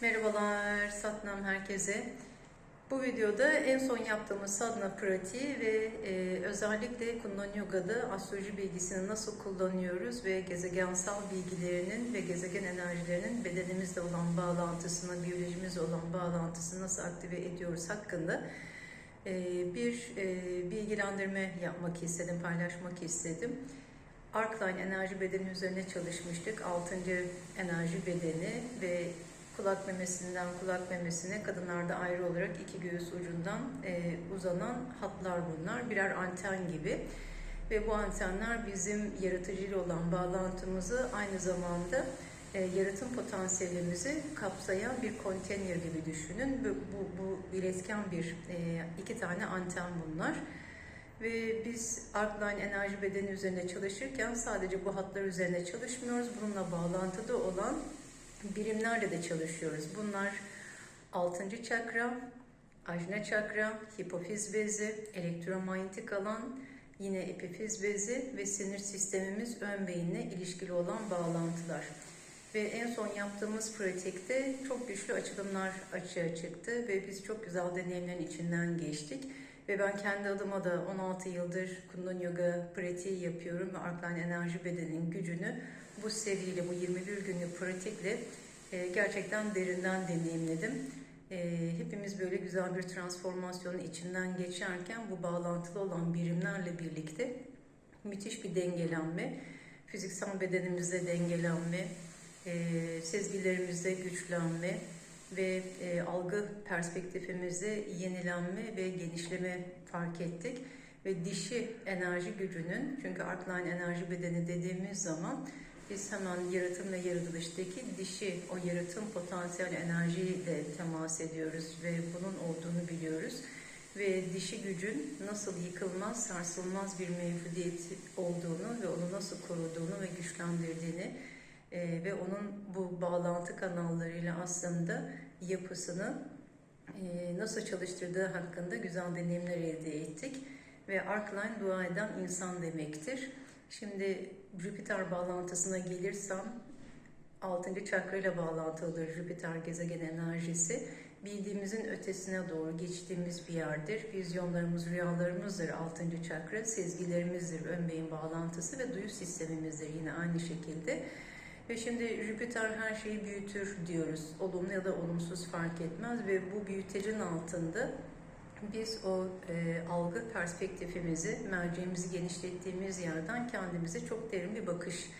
Merhabalar, Satnam herkese. Bu videoda en son yaptığımız sadhana pratiği ve e, özellikle Kundalini Yoga'da astroloji bilgisini nasıl kullanıyoruz ve gezegensel bilgilerinin ve gezegen enerjilerinin bedenimizle olan bağlantısını, biyolojimizle olan bağlantısını nasıl aktive ediyoruz hakkında e, bir e, bilgilendirme yapmak istedim, paylaşmak istedim. Arkline enerji bedeni üzerine çalışmıştık. 6. enerji bedeni ve kulak memesinden kulak memesine kadınlarda ayrı olarak iki göğüs ucundan e, uzanan hatlar bunlar. Birer anten gibi. Ve bu antenler bizim yaratıcıyla olan bağlantımızı aynı zamanda e, yaratım potansiyelimizi kapsayan bir konteyner gibi düşünün. Bu, bu, bu iletken bir e, iki tane anten bunlar. Ve biz Arcline enerji bedeni üzerinde çalışırken sadece bu hatlar üzerine çalışmıyoruz. Bununla bağlantıda olan birimlerle de çalışıyoruz. Bunlar 6. çakra, ajna çakra, hipofiz bezi, elektromanyetik alan, yine epifiz bezi ve sinir sistemimiz ön beyinle ilişkili olan bağlantılar. Ve en son yaptığımız pratikte çok güçlü açılımlar açığa çıktı ve biz çok güzel deneyimlerin içinden geçtik. Ve ben kendi adıma da 16 yıldır Kundalini Yoga pratiği yapıyorum ve Arkline Enerji Bedeninin gücünü bu seriyle, bu 21 günlük pratikle e, gerçekten derinden deneyimledim. E, hepimiz böyle güzel bir transformasyonun içinden geçerken bu bağlantılı olan birimlerle birlikte müthiş bir dengelenme, fiziksel bedenimizde dengelenme, e, sezgilerimizde güçlenme ve e, algı perspektifimizde yenilenme ve genişleme fark ettik. Ve dişi enerji gücünün, çünkü Artline enerji bedeni dediğimiz zaman biz hemen yaratım ve yaratılıştaki dişi, o yaratım potansiyel enerjiyle temas ediyoruz ve bunun olduğunu biliyoruz. Ve dişi gücün nasıl yıkılmaz, sarsılmaz bir mevcudiyet olduğunu ve onu nasıl koruduğunu ve güçlendirdiğini e, ve onun bu bağlantı kanallarıyla aslında yapısını e, nasıl çalıştırdığı hakkında güzel deneyimler elde ettik. Ve Arkline dua eden insan demektir. Şimdi Jüpiter bağlantısına gelirsem 6. çakra ile bağlantılıdır Jüpiter gezegen enerjisi. Bildiğimizin ötesine doğru geçtiğimiz bir yerdir. Vizyonlarımız, rüyalarımızdır 6. çakra, sezgilerimizdir, ön beyin bağlantısı ve duyu sistemimizdir yine aynı şekilde. Ve şimdi Jüpiter her şeyi büyütür diyoruz. Olumlu ya da olumsuz fark etmez ve bu büyütecin altında biz o e, algı perspektifimizi, merceğimizi genişlettiğimiz yerden kendimize çok derin bir bakış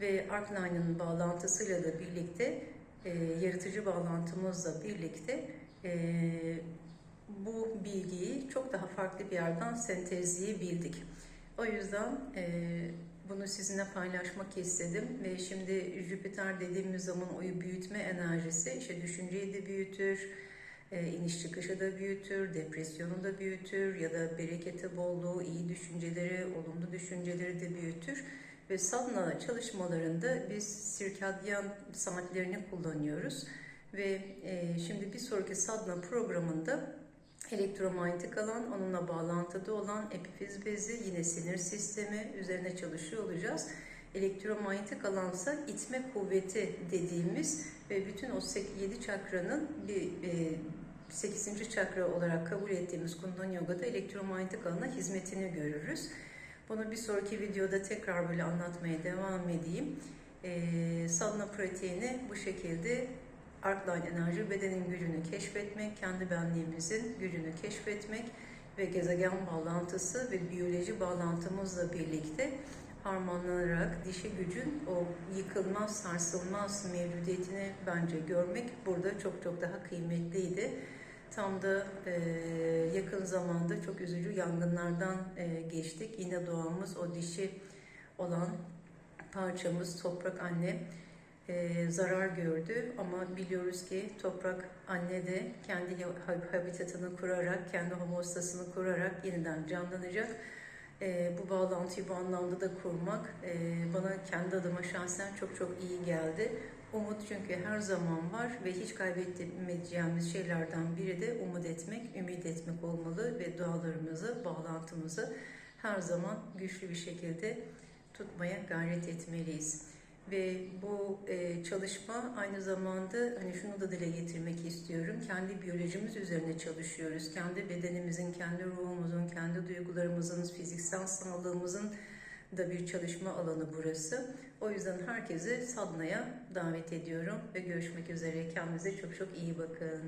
ve Arkline'ın bağlantısıyla da birlikte, e, yaratıcı bağlantımızla birlikte e, bu bilgiyi çok daha farklı bir yerden sentezleyebildik. O yüzden e, bunu sizinle paylaşmak istedim ve şimdi Jüpiter dediğimiz zaman oyu büyütme enerjisi, işte düşünceyi de büyütür, e, iniş çıkışı da büyütür, depresyonu da büyütür ya da bereketi, bolluğu, iyi düşünceleri, olumlu düşünceleri de büyütür. Ve sadhana çalışmalarında biz sirkadyan saatlerini kullanıyoruz. Ve e, şimdi bir sonraki sadhana programında elektromanyetik alan, onunla bağlantıda olan epifiz bezi, yine sinir sistemi üzerine çalışıyor olacağız. Elektromanyetik alansa itme kuvveti dediğimiz ve bütün o 7 çakranın bir e, 8. çakra olarak kabul ettiğimiz Kundalini Yoga'da elektromanyetik alana hizmetini görürüz. Bunu bir sonraki videoda tekrar böyle anlatmaya devam edeyim. Ee, sadhana pratiğini bu şekilde Arkline enerji bedenin gücünü keşfetmek, kendi benliğimizin gücünü keşfetmek ve gezegen bağlantısı ve biyoloji bağlantımızla birlikte harmanlanarak dişi gücün o yıkılmaz, sarsılmaz mevcudiyetini bence görmek burada çok çok daha kıymetliydi. Tam da e, yakın zamanda çok üzücü yangınlardan e, geçtik. Yine doğamız o dişi olan parçamız toprak anne e, zarar gördü. Ama biliyoruz ki toprak anne de kendi habitatını kurarak, kendi homostasını kurarak yeniden canlanacak. E, bu bağlantıyı bu anlamda da kurmak e, bana kendi adıma şahsen çok çok iyi geldi. Umut çünkü her zaman var ve hiç kaybetmeyeceğimiz şeylerden biri de umut etmek, ümit etmek olmalı ve dualarımızı, bağlantımızı her zaman güçlü bir şekilde tutmaya gayret etmeliyiz. Ve bu e, çalışma aynı zamanda hani şunu da dile getirmek istiyorum. Kendi biyolojimiz üzerine çalışıyoruz. Kendi bedenimizin, kendi ruhumuzun, kendi duygularımızın, fiziksel sağlığımızın da bir çalışma alanı burası. O yüzden herkesi sadnaya davet ediyorum ve görüşmek üzere. Kendinize çok çok iyi bakın.